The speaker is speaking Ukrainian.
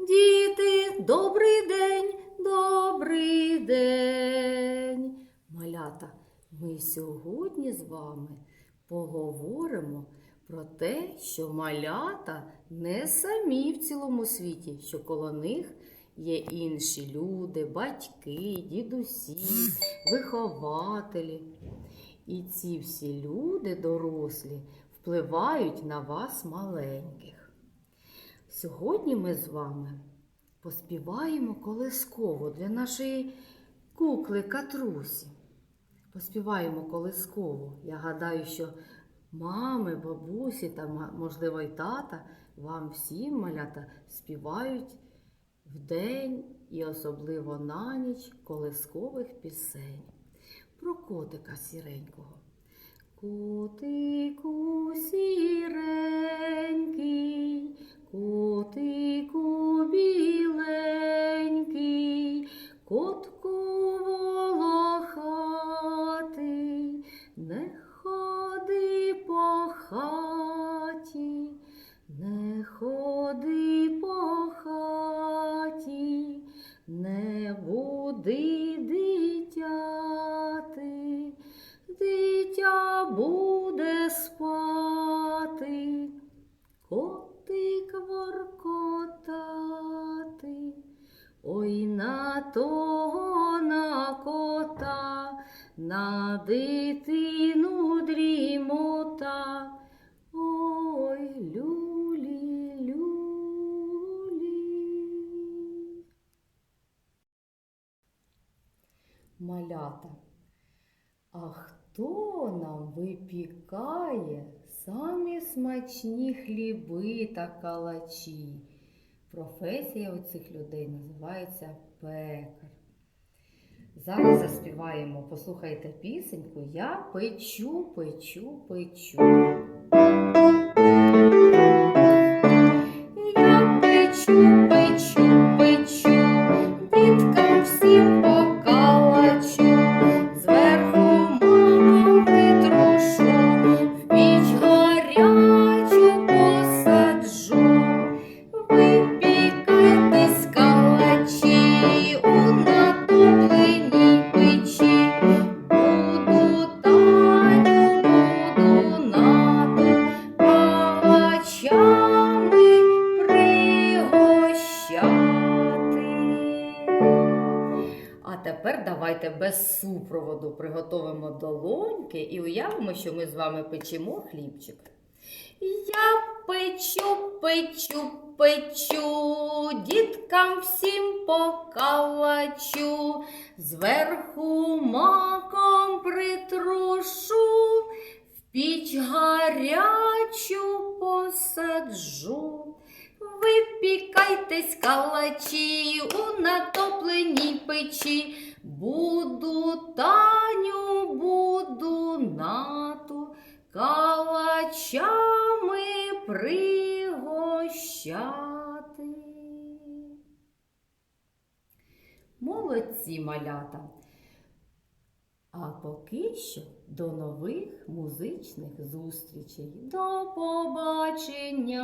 Діти, добрий день, добрий день. Малята, ми сьогодні з вами поговоримо про те, що малята не самі в цілому світі, що коло них є інші люди, батьки, дідусі, вихователі. І ці всі люди, дорослі, впливають на вас маленьких. Сьогодні ми з вами поспіваємо колисково для нашої кукли Катрусі. Поспіваємо колисково. Я гадаю, що мами, бабусі та, можливо, й тата вам всім малята співають вдень і особливо на ніч колискових пісень про котика сіренького. Котику буди дитяти, дитя буде спати, котик воркотати, ой на того на кота, на дитину дрімота. Малята. А хто нам випікає самі смачні хліби та калачі? Професія у цих людей називається пекар. Зараз заспіваємо, послухайте пісеньку Я печу, печу, печу. Тепер давайте без супроводу приготовимо долоньки і уявимо, що ми з вами печемо хлібчик. Я печу, печу, печу, діткам всім покалачу, зверху маком притрушу, в піч гарячу посаджу. Випікайтесь калачі у натопленій печі. Буду таню, буду нату, калачами пригощати. Молодці малята. А поки що до нових музичних зустрічей. До побачення!